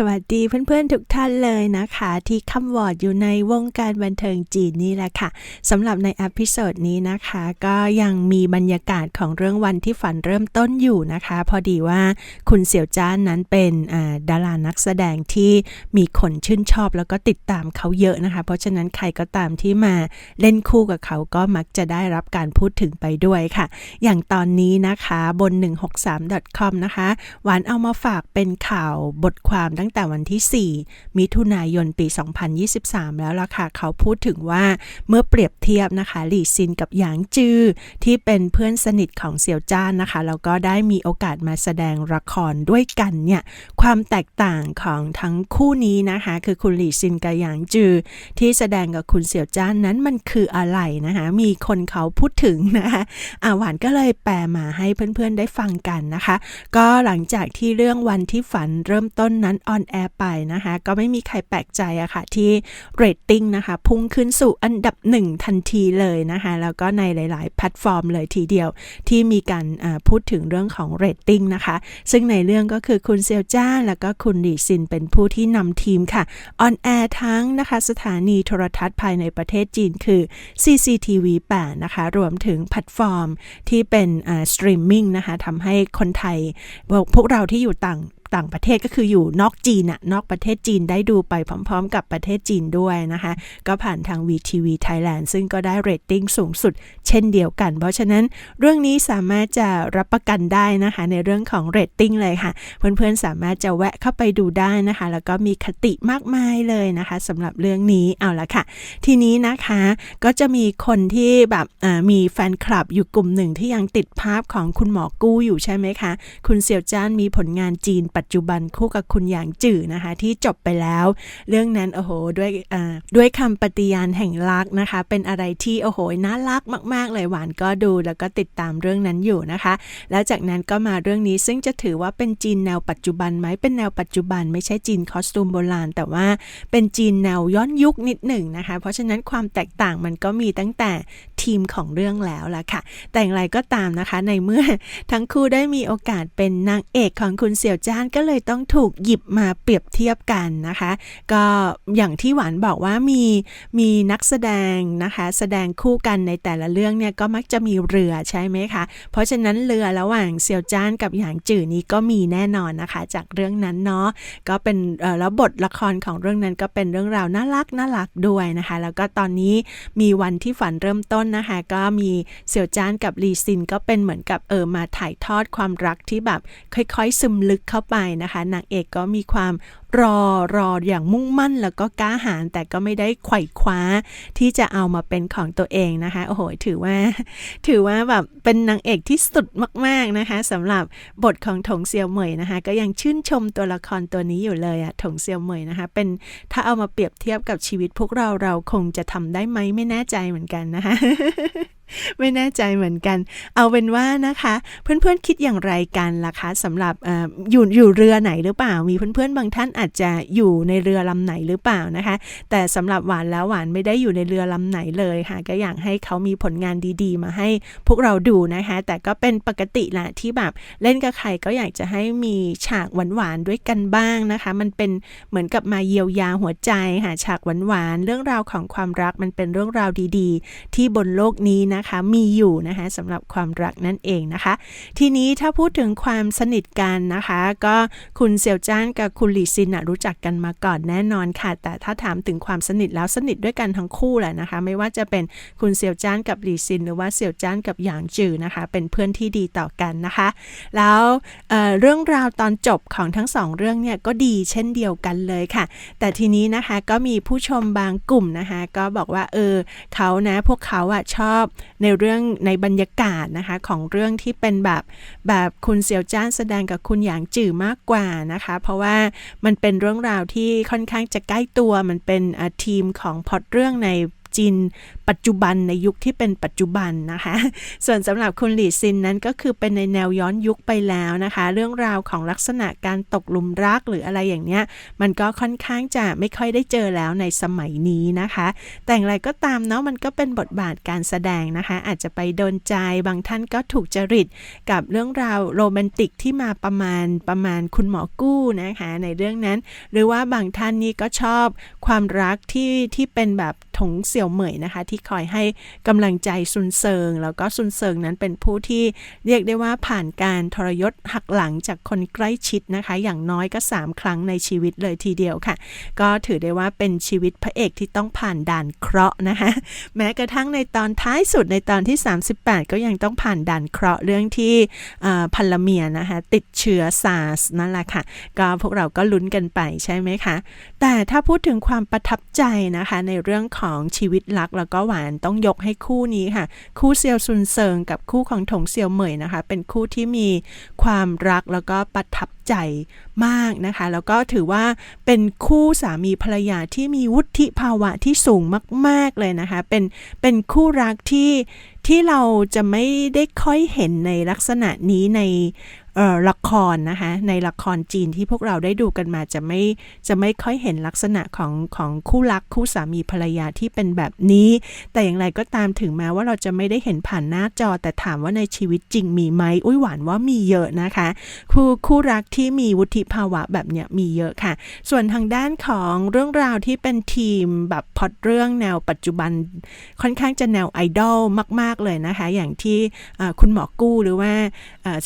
สวัสดีเพื่อนๆทุกท่านเลยนะคะ ที่คำวอร์ดอยู่ในวงการบันเทิงจีนนี่แหละค่ะสำหรับในอพิโซดนี้นะคะ ก็ยังมีบรรยากาศของเรื่องวันที่ฝันเริ่มต้นอยู่นะคะ พอดีว่าคุณเสี่ยวจ้านนั้นเป็นดารานักแสดงที่มีคนชื่นชอบแล้วก็ติดตามเขาเยอะนะคะ เพราะฉะนั้นใครก็ตามที่มาเล่นคู่กับเขาก็มักจะได้รับการพูดถึงไปด้วยค่ะ อย่างตอนนี้นะคะบน 163.com นะคะหวานเอามาฝากเป็นข่าวบทความตั้งแต่วันที่ 4 มิถุนายนปี 2023 แล้วล่ะค่ะ เขาพูดถึงว่าเมื่อเปรียบเทียบนะคะหลี่ซินกับหยางจือ ที่เป็นเพื่อนสนิทของเสี่ยวจ้านนะคะ แล้วก็ได้มีโอกาสมาแสดงละครด้วยกันเนี่ย ความแตกต่างของทั้งคู่นี้นะคะ คือคุณหลี่ซินกับหยางจือ ที่แสดงกับคุณเสี่ยวจ้านนั้นมันคืออะไรนะคะ มีคนเขาพูดถึงนะคะอาหวานก็เลยแปลมาให้เพื่อนๆได้ฟังกันนะคะ ก็หลังจากที่เรื่องวันที่ฝันเริ่มต้นนั้นออนแอร์ไปนะคะ ก็ไม่มีใครแปลกใจอะค่ะ ที่เรตติ้งนะคะ พุ่งขึ้นสู่อันดับหนึ่งทันทีเลยนะคะ แล้วก็ในหลาย ๆ แพลตฟอร์มเลยทีเดียว ที่มีการพูดถึงเรื่องของเรตติ้งนะคะ ซึ่งในเรื่องก็คือคุณเซียวจ้า แล้วก็คุณหลีซินเป็นผู้ที่นำทีมค่ะออนแอร์ทั้งนะคะสถานีโทรทัศน์ภายในประเทศจีนคือ CCTV 8นะคะ รวมถึงแพลตฟอร์มที่เป็นสตรีมมิ่งนะคะทำให้คนไทยพวกเราที่อยู่ต่าง ต่างประเทศก็คืออยู่นอกจีนอะนอกประเทศจีนได้ดูไปพร้อม ๆ กับประเทศจีนด้วยนะคะ ก็ผ่านทาง VTV Thailand ซึ่งก็ได้เรตติ้งสูงสุด เช่นเดียวกัน เพราะฉะนั้นเรื่องนี้สามารถจะรับประกันได้นะคะ ในเรื่องของเรตติ้งเลยค่ะ เพื่อนๆสามารถจะแวะเข้าไปดูได้นะคะ แล้วก็มีคติมากมายเลยนะคะสำหรับเรื่องนี้เอาละค่ะ ทีนี้นะคะก็จะมีคนที่แบบมีแฟนคลับอยู่กลุ่มหนึ่งที่ยังติดภาพของคุณหมอกู้อยู่ใช่ไหมคะ คุณเสี่ยวจ้านมีผลงานจีนปััจจุบันคู่กับคุณหยางจื่อนะคะ ที่จบไปแล้ว เรื่องนั้นโอ้โหด้วยด้วยคำปฏิญาณแห่งรักนะคะ เป็นอะไรที่โอ้โหน่ารักมาก ๆ เลยหวานก็ดูแล้วก็ติดตามเรื่องนั้นอยู่นะคะ แล้วจากนั้นก็มาเรื่องนี้ซึ่งจะถือว่าเป็นจีนแนวปัจจุบันไหมเป็นแนวปัจจุบัน ไม่ใช่จีนคอสตูมโบราณ แต่ว่าเป็นจีนแนวย้อนยุคนิดหนึ่งนะคะ เพราะฉะนั้นความแตกต่างมันก็มีตั้งแต่ทีมของเรื่องแล้วล่ะค่ะ แต่อย่างไรก็ตามนะคะในเมื่อทั้งคู่ได้มีโอกาสเป็นนางเอกของคุณเสี่ยวจ้านก็เลยต้องถูกหยิบมาเปรียบเทียบกันนะคะ ก็อย่างที่หวานบอกว่ามีมีนักแสดงนะคะแสดงคู่กันในแต่ละเรื่องเนี่ยก็มักจะมีเรือใช่ไหมคะ เพราะฉะนั้นเรือระหว่างเซียวจ้านกับหยางจื่อนี้ก็มีแน่นอนนะคะ จากเรื่องนั้นเนาะก็เป็นแล้วบทละครของเรื่องนั้นก็เป็นเรื่องราวน่ารักน่ารักด้วยนะคะ แล้วก็ตอนนี้มีวันที่ฝันเริ่มต้นนะคะ ก็มีเซียวจ้านกับลีซินก็เป็นเหมือนกับเออมาถ่ายทอดความรักที่แบบค่อยๆซึมลึกเข้าไปนะคะนางเอกก็มีความรอรออย่างมุ่งมั่นแล้วก็กล้าหาญแต่ก็ไม่ได้ไขว่คว้าที่จะเอามาเป็นของตัวเองนะคะโอ้โหถือว่า ถือว่าแบบเป็นนางเอกที่สุดมาก ๆนะคะสำหรับบทของถงเซียวเหมยนะคะ ก็ยังชื่นชมตัวละครตัวนี้อยู่เลยอะถงเซียวเหมยนะคะ เป็นถ้าเอามาเปรียบเทียบกับชีวิตพวกเราเราคงจะทำได้ไหมไม่แน่ใจเหมือนกันนะคะ ไม่แน่ใจเหมือนกัน เอาเป็นว่านะคะ เพื่อนๆคิดอย่างไรกันล่ะคะสำหรับออยู่อยู่เรือไหนหรือเปล่า มีเพื่อนๆบางท่านอาจจะอยู่ในเรือลำไหนหรือเปล่านะคะ แต่สำหรับหวานแล้วหวานไม่ได้อยู่ในเรือลำไหนเลยค่ะ ก็อยากให้เขามีผลงานดีๆ มาให้พวกเราดูนะคะ แต่ก็เป็นปกติแหละที่แบบเล่นกับใครก็อยากจะให้มีฉากหวานๆด้วยกันบ้างนะคะ มันเป็นเหมือนกับมาเยียวยาหัวใจค่ะฉากหวานๆเรื่องราวของความรักมันเป็นเรื่องราวดี ๆ ที่บนโลกนี้นะนะคะมีอยู่นะคะสำหรับความรักนั่นเองนะคะ ทีนี้ถ้าพูดถึงความสนิทกันนะคะ ก็คุณเซียวจ้านกับคุณหลี่ซินรู้จักกันมาก่อนแน่นอนค่ะ แต่ถ้าถามถึงความสนิทแล้วสนิทด้วยกันทั้งคู่แหละนะคะ ไม่ว่าจะเป็นคุณเซียวจ้านกับหลี่ซิน หรือว่าเซียวจ้านกับหยางจือนะคะ เป็นเพื่อนที่ดีต่อกันนะคะ แล้วเเรื่องราวตอนจบของทั้งสองเรื่องเนี่ยก็ดีเช่นเดียวกันเลยค่ะ แต่ทีนี้นะคะก็มีผู้ชมบางกลุ่มนะคะ ก็บอกว่าเออเขานะพวกเขาอะชอบในเรื่องในบรรยากาศนะคะของเรื่องที่เป็นแบบแบบคุณเซียวจ้านแสดงกับคุณหยางจื่อมากกว่านะคะ เพราะว่ามันเป็นเรื่องราวที่ค่อนข้างจะใกล้ตัวมันเป็นทีมของพอดเรื่องใน จีนปัจจุบันในยุคที่เป็นปัจจุบันนะคะ ส่วนสำหรับคุณหลีซินนั้นก็คือเป็นในแนวย้อนยุคไปแล้วนะคะ เรื่องราวของลักษณะการตกหลุมรักหรืออะไรอย่างเนี้ย มันก็ค่อนข้างจะไม่ค่อยได้เจอแล้วในสมัยนี้นะคะ แต่อย่างไรก็ตามเนาะมันก็เป็นบทบาทการแสดงนะคะ อาจจะไปโดนใจบางท่านก็ถูกจริตกับเรื่องราวโรแมนติกที่มาประมาณประมาณคุณหมอกู้นะคะในเรื่องนั้น หรือว่าบางท่านนี่ก็ชอบความรักที่ที่เป็นแบบถงเสี่ยวเหมยนะคะ ที่คอยให้กำลังใจซุนเซิง แล้วก็ซุนเซิงนั้นเป็นผู้ที่เรียกได้ว่าผ่านการทรยศหักหลังจากคนใกล้ชิดนะคะ อย่างน้อยก็ 3 ครั้งในชีวิตเลยทีเดียวค่ะ ก็ถือได้ว่าเป็นชีวิตพระเอกที่ต้องผ่านด่านเคราะห์นะคะ แม้กระทั่งในตอนท้ายสุดในตอนที่ 38 ก็ยังต้องผ่านด่านเคราะห์เรื่องที่พันละเมียนะคะติดเชื้อซาร์สนั่นแหละค่ะ ก็พวกเราก็ลุ้นกันไปใช่ไหมคะ แต่ถ้าพูดถึงความประทับใจนะคะในเรื่องของชีวิตรักแล้วก็หวานต้องยกให้คู่นี้ค่ะ คู่เซียวซุนเซิงกับคู่ของถงเซียวเหมยนะคะ เป็นคู่ที่มีความรักแล้วก็ประทับใจมากนะคะ แล้วก็ถือว่าเป็นคู่สามีภรรยาที่มีวุฒิภาวะที่สูงมาก ๆ เลยนะคะ เป็นเป็นคู่รักที่ที่เราจะไม่ได้ค่อยเห็นในลักษณะนี้ใน ละครนะคะในละครจีนที่พวกเราได้ดูกันมาจะไม่จะไม่ค่อยเห็นลักษณะของของคู่รักคู่สามีภรรยาที่เป็นแบบนี้ แต่อย่างไรก็ตามถึงแม้ว่าเราจะไม่ได้เห็นผ่านหน้าจอ แต่ถามว่าในชีวิตจริงมีไหมอุ้ยหวานว่ามีเยอะนะคะคู่คู่รักที่มีวุฒิภาวะแบบเนี้ยมีเยอะค่ะ ส่วนทางด้านของเรื่องราวที่เป็นทีมแบบพอดเรื่องแนวปัจจุบัน ค่อนข้างจะแนวไอดอลมาก ๆ เลยนะคะ อย่างที่คุณหมอกู้หรือว่า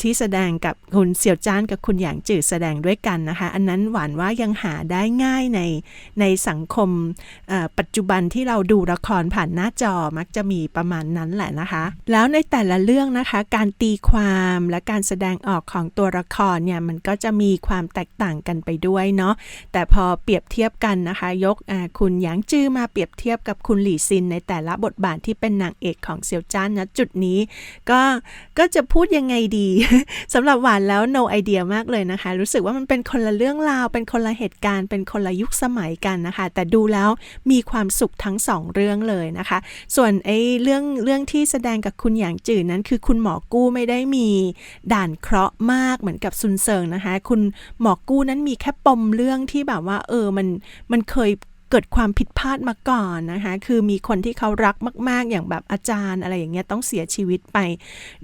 ที่แสดงกับคุณเสี่ยวจ้านกับคุณหยางจื่อแสดงด้วยกันนะคะ อันนั้นหวานว่ายังหาได้ง่ายในในสังคมปัจจุบันที่เราดูละครผ่านหน้าจอมักจะมีประมาณนั้นแหละนะคะ แล้วในแต่ละเรื่องนะคะการตีความและการแสดงออกของตัวละครเนี่ยมันก็จะมีความแตกต่างกันไปด้วยเนาะแต่พอเปรียบเทียบกันนะคะ ยกคุณหยางจื้อมาเปรียบเทียบกับคุณหลี่ซิน ในแต่ละบทบาทที่เป็นนางเอกของเซียวจ้านนะจุดนี้ ก็ก็จะพูดยังไงดีสำหรับหวานแล้ว no idea มากเลยนะคะ รู้สึกว่ามันเป็นคนละเรื่องราว เป็นคนละเหตุการณ์ เป็นคนละยุคสมัยกันนะคะ แต่ดูแล้วมีความสุขทั้งสองเรื่องเลยนะคะ ส่วนไอ้เรื่องเรื่องที่แสดงกับคุณหยางจื่อนั้น คือคุณหมอกู้ไม่ได้มีด่านเคราะห์มากเหมือนกับซุนเซิงนะคะ คุณหมอกู้นั้นมีแค่ปมเรื่องที่แบบว่า เออมันมันเคย เกิดความผิดพลาดมาก่อนนะคะ คือมีคนที่เขารักมาก ๆ อย่างแบบอาจารย์อะไรอย่างเงี้ยต้องเสียชีวิตไป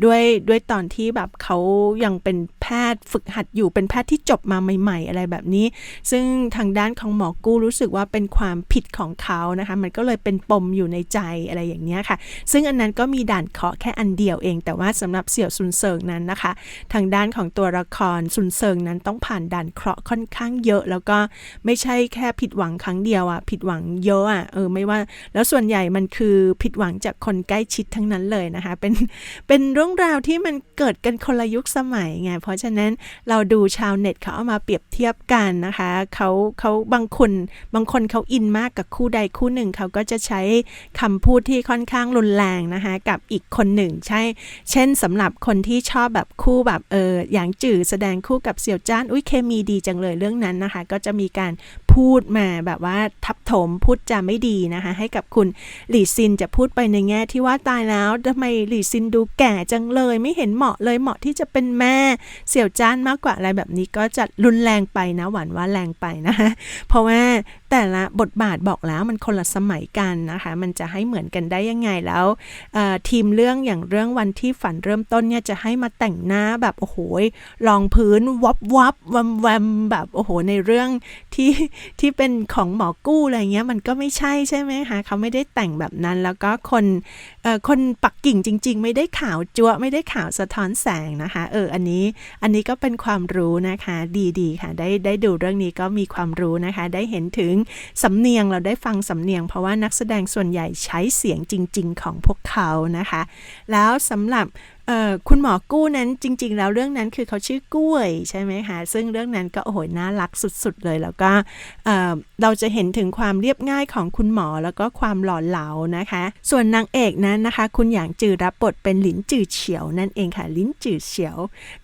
ด้วยด้วยตอนที่แบบเขายังเป็นแพทย์ฝึกหัดอยู่เป็นแพทย์ที่จบมาใหม่ ๆ อะไรแบบนี้ ซึ่งทางด้านของหมอกู้รู้สึกว่าเป็นความผิดของเขานะคะ มันก็เลยเป็นปมอยู่ในใจอะไรอย่างเงี้ยค่ะ ซึ่งอันนั้นก็มีด่านเคาะแค่อันเดียวเอง แต่ว่าสำหรับเสี่ยวซุนเซิงนั้นนะคะ ทางด้านของตัวละครซุนเซิงนั้นต้องผ่านด่านเคราะห์ค่อนข้างเยอะ แล้วก็ไม่ใช่แค่ผิดหวังครั้งเดียวอะผิดหวังเยอะอะเออไม่ว่า แล้วส่วนใหญ่มันคือผิดหวังจากคนใกล้ชิดทั้งนั้นเลยนะคะ เป็นเป็นเรื่องราวที่มันเกิดกันคนละยุคสมัยไงเพราะฉะนั้นเราดูชาวเน็ตเขาเอามาเปรียบเทียบกันนะคะเขาเขาบางคนบางคนเขาอินมากกับคู่ใดคู่หนึ่งเขาก็จะใช้คำพูดที่ค่อนข้างรุนแรงนะคะกับอีกคนหนึ่ง ใช่ เช่นสำหรับคนที่ชอบแบบคู่แบบเอออย่างจื่อแสดงคู่กับเสี่ยวจ้านอุ้ยเคมีดีจังเลยเรื่องนั้นนะคะ ก็จะมีการพูดมาแบบว่าทับถมพูดจาไม่ดีนะคะให้กับคุณหลี่ซินจะพูดไปในแง่ที่ว่าตายแล้วทำไมหลี่ซินดูแก่จังเลย ไม่เห็นเหมาะเลยเหมาะที่จะเป็นแม่เสี่ยวจ้านมากกว่าอะไรแบบนี้ก็จะรุนแรงไปนะหวานว่าแรงไปนะคะเพราะว่า แต่ละบทบาทบอกแล้วมันคนละสมัยกันนะคะ มันจะให้เหมือนกันได้ยังไงแล้วทีมเรื่องอย่างเรื่องวันที่ฝันเริ่มต้นเนี่ยจะให้มาแต่งหน้าแบบโอ้โหรองพื้นวับวับวัมวมแบบโอ้โหในเรื่องที่ที่เป็นของหมอกู้อะไรเงี้ยมันก็ไม่ใช่ใช่ไหมคะเขาไม่ได้แต่งแบบนั้นแล้วก็คนคนปักกิ่งจริง ๆ ไม่ได้ขาวจั่วไม่ได้ขาวสะท้อนแสงนะคะเอออันนี้อันนี้ก็เป็นความรู้นะคะดีๆค่ะได้ได้ดูเรื่องนี้ก็มีความรู้นะคะ ได้เห็นถึงสำเนียงเราได้ฟังสำเนียง เพราะว่านักแสดงส่วนใหญ่ใช้เสียงจริง ๆ ของพวกเขานะคะ แล้วสำหรับ เออคุณหมอกู้นั้นจริง ๆ แล้วเรื่องนั้นคือเขาชื่อกุ้ยใช่ไหมคะซึ่งเรื่องนั้นก็โอ้โหน่ารักสุด ๆ เลยแล้วก็เออเราจะเห็นถึงความเรียบง่ายของคุณหมอแล้วก็ความหล่อเหลานะคะ ส่วนนางเอกนั้นนะคะ คุณหยางจือรับบทเป็นหลินจือเฉียวนั่นเองค่ะลินจือเฉียว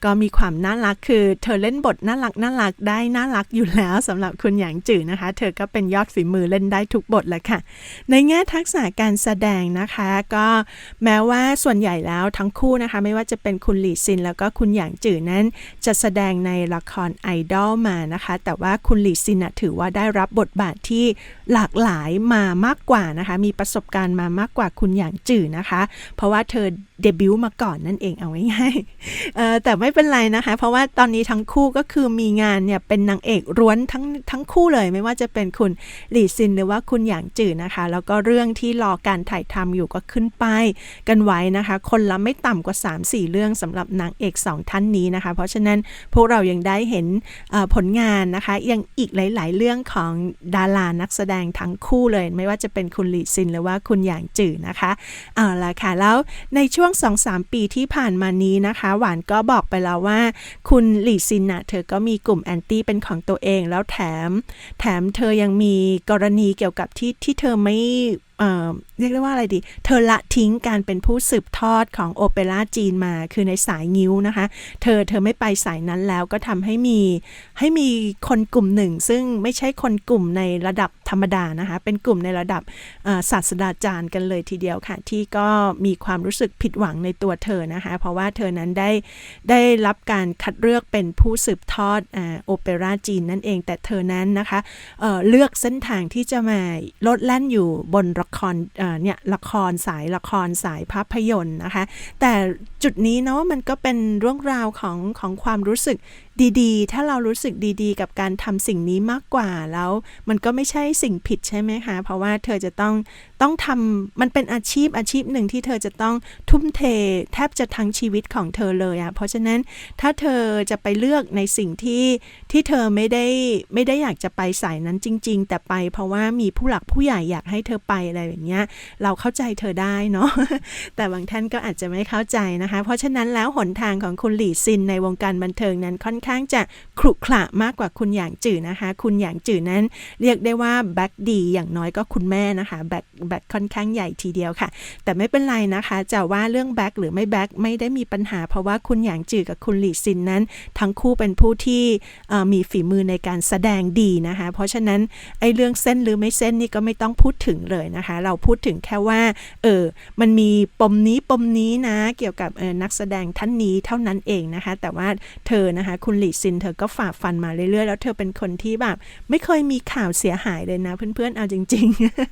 ก็มีความน่ารักคือ เธอเล่นบทน่ารักน่ารักได้น่ารักอยู่แล้วสำหรับคุณหยางจือนะคะ เธอก็เป็นยอดฝีมือเล่นได้ทุกบทแหละค่ะ ในแง่ทักษะการแสดงนะคะ ก็แม้ว่าส่วนใหญ่แล้วทั้งคู่นะคะไม่ว่าจะเป็นคุณหลีซิน แล้วก็คุณหยางจือนั้นจะแสดงในละครไอดอลมานะคะ แต่ว่าคุณหลีซินนะถือว่าได้รับบทบาทที่หลากหลายมามากกว่านะคะ มีประสบการณ์มามากกว่าคุณหยางจือนะคะ เพราะว่าเธอเดบิวต์มาก่อนนั่นเองเอาง่ายๆแต่ไม่เป็นไรนะคะ เพราะว่าตอนนี้ทั้งคู่ก็คือมีงานเนี่ยเป็นนางเอกร้วนทั้งทั้งคู่เลย ไม่ว่าจะเป็นคุณหลี่ซินหรือว่าคุณหยางจื่อนะคะ แล้วก็เรื่องที่รอการถ่ายทำอยู่ก็ขึ้นไปกันไว้นะคะ คนละไม่ต่ำกว่า 3-4 เรื่องสำหรับนางเอก 2 ท่านนี้นะคะ เพราะฉะนั้นพวกเรายังได้เห็นผลงานนะคะยังอีกหลาย ๆ เรื่องของดารานักแสดงทั้งคู่เลย ไม่ว่าจะเป็นคุณหลี่ซินหรือว่าคุณหยางจื่อนะคะเอาละค่ะแล้วในช่วงวง 2-3 ปีที่ผ่านมานี้นะคะ หวานก็บอกไปแล้วว่า คุณหลี่ซินน่ะเธอก็มีกลุ่มแอนตี้เป็นของตัวเองแล้วแถม แถมเธอยังมีกรณีเกี่ยวกับที่ที่เธอไม่ เเรียกได้ว่าอะไรดี เธอละทิ้งการเป็นผู้สืบทอดของโอเปร่าจีนมา คือในสายงิ้วนะคะ เธอเธอไม่ไปสายนั้นแล้วก็ทำให้มีให้มีคนกลุ่มหนึ่ง ซึ่งไม่ใช่คนกลุ่มในระดับธรรมดานะคะ เป็นกลุ่มในระดับศาสตราจารย์กันเลยทีเดียวค่ะ ที่ก็มีความรู้สึกผิดหวังในตัวเธอนะคะ เพราะว่าเธอนั้นได้ได้รับการคัดเลือกเป็นผู้สืบทอดอโอเปร่าจีนนั่นเอง แต่เธอนั้นนะคะเเลือกเส้นทางที่จะมาลดแล่นอยู่บนละครเอ่อเนี่ยละครสายละครสายภาพยนตร์นะคะ แต่จุดนี้เนาะมันก็เป็นเรื่องราวของของความรู้สึก ดีๆ ถ้าเรารู้สึกดีๆ กับการทำสิ่งนี้มากกว่าแล้ว มันก็ไม่ใช่สิ่งผิดใช่ไหมคะ เพราะว่าเธอจะต้องต้องทำมันเป็นอาชีพอาชีพหนึ่งที่เธอจะต้องทุ่มเท แทบจะทั้งชีวิตของเธอเลยอะเพราะฉะนั้นถ้าเธอจะไปเลือกในสิ่งที่ที่เธอไม่ได้ไม่ได้อยากจะไปสายนั้นจริง ๆ แต่ไปเพราะว่ามีผู้หลักผู้ใหญ่อยากให้เธอไปอะไรอย่างเงี้ย เราเข้าใจเธอได้เนาะแต่บางท่านก็อาจจะไม่เข้าใจนะคะ เพราะฉะนั้นแล้วหนทางของคุณหลี่ซินในวงการบันเทิงนั้นค่อนข้างจะขรุขระมากกว่าคุณหยางจื่อนะคะ คุณหยางจื่อนั้นเรียกได้ว่าแบ็กดีอย่างน้อยก็คุณแม่นะคะแบ็กแบ็กค่อนข้างใหญ่ทีเดียวค่ะ แต่ไม่เป็นไรนะคะ จะว่าเรื่องแบ็กหรือไม่แบ็กไม่ได้มีปัญหา เพราะว่าคุณหยางจื่อกับคุณหลี่ซินนั้น ทั้งคู่เป็นผู้ที่มีฝีมือในการแสดงดีนะคะ เพราะฉะนั้นไอ้เรื่องเส้นหรือไม่เส้นนี่ก็ไม่ต้องพูดถึงเลยนะคะ เราพูดถึงแค่ว่าเออมันมีปมนี้ปมนี้นะ เกี่ยวกับเออนักแสดงท่านนี้เท่านั้นเองนะคะ แต่ว่าเธอนะคะคุณหลีซินเธอก็ฝ่าฟันมาเรื่อยๆ แล้วเธอเป็นคนที่แบบไม่เคยมีข่าวเสียหายเลยนะ เพื่อนๆ เอาจริง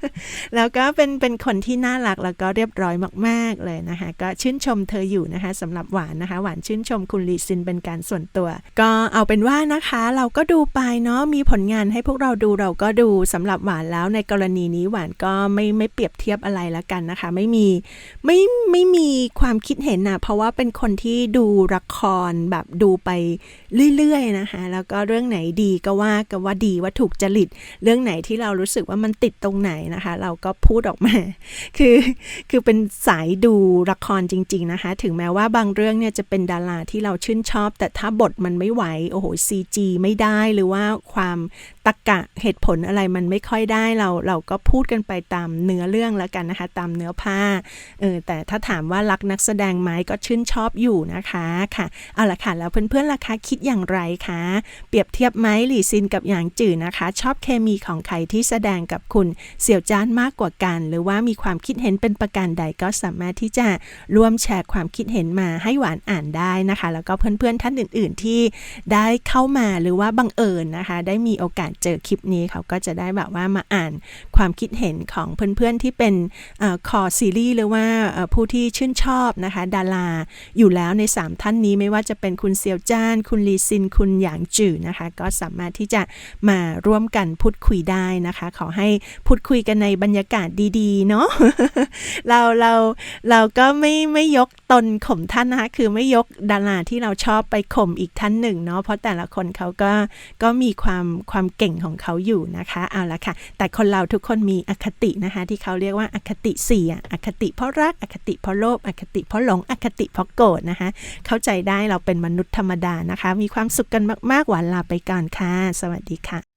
ๆ แล้วก็เป็นเป็นคนที่น่ารักแล้วก็เรียบร้อยมากๆเลยนะคะก็ชื่นชมเธออยู่นะคะสำหรับหวานนะคะ หวานชื่นชมคุณหลีซินเป็นการส่วนตัว ก็เอาเป็นว่านะคะเราก็ดูไปเนาะมีผลงานให้พวกเราดูเราก็ดูสำหรับหวานแล้วในกรณีนี้หวานก็ไม่ไม่เปรียบเทียบอะไรละกันนะคะ ไม่มีไม่ไม่มีความคิดเห็นนะเพราะว่าเป็นคนที่ดูละครแบบดูไปเรื่อยๆนะคะ แล้วก็เรื่องไหนดีก็ว่าก็ว่าดีว่าถูกจริต เรื่องไหนที่เรารู้สึกว่ามันติดตรงไหนนะคะ เราก็พูดออกมา คือคือเป็นสายดูละครจริง ๆนะคะ ถึงแม้ว่าบางเรื่องเนี่ยจะเป็นดาราที่เราชื่นชอบ แต่ถ้าบทมันไม่ไหวโอ้โหซีจีไม่ได้หรือว่าความตะกะเหตุผลอะไรมันไม่ค่อยได้เราเราก็พูดกันไปตามเนื้อเรื่องแล้วกันนะคะ ตามเนื้อผ้าเออแต่ถ้าถามว่ารักนักแสดงไหมก็ชื่นชอบอยู่นะคะค่ะเอาละค่ะแล้วเพื่อนๆล่ะคะคิดอย่างไรคะ เปรียบเทียบไหมหลี่ซินกับหยางจื่อนะคะ ชอบเคมีของใครที่แสดงกับคุณเสี่ยวจ้านมากกว่ากัน หรือว่ามีความคิดเห็นเป็นประการใดก็สามารถที่จะร่วมแชร์ความคิดเห็นมาให้หวานอ่านได้นะคะ แล้วก็เพื่อนๆท่านอื่น ๆ ที่ได้เข้ามาหรือว่าบังเอิญนะคะ ได้มีโอกาสเจอคลิปนี้เขาก็จะได้แบบว่ามาอ่านความคิดเห็นของเพื่อนๆที่เป็นคอซีรีส์หรือว่าผู้ที่ชื่นชอบนะคะ ดาราอยู่แล้วใน 3 ท่านนี้ไม่ว่าจะเป็นคุณเซียวจ้าน คุณลีซินคุณหยางจื่อนะคะ ก็สามารถที่จะมาร่วมกันพูดคุยได้นะคะ ขอให้พูดคุยกันในบรรยากาศดีๆ เนาะเราเราเราก็ไม่ไม่ยกตนข่มท่านนะคะ คือไม่ยกดาราที่เราชอบไปข่มอีกท่านหนึ่งเนาะเพราะแต่ละคนเขาก็ก็มีความความเก่งของเขาอยู่นะคะเอาละค่ะ แต่คนเราทุกคนมีอคตินะคะ ที่เขาเรียกว่าอคติสี่อะอคติเพราะรักอคติเพราะโลภอคติเพราะหลงอคติเพราะโกรธนะคะ เข้าใจได้เราเป็นมนุษย์ธรรมดานะคะมีความสุขกันมากๆหวานลาไปก่อนค่ะ สวัสดีค่ะ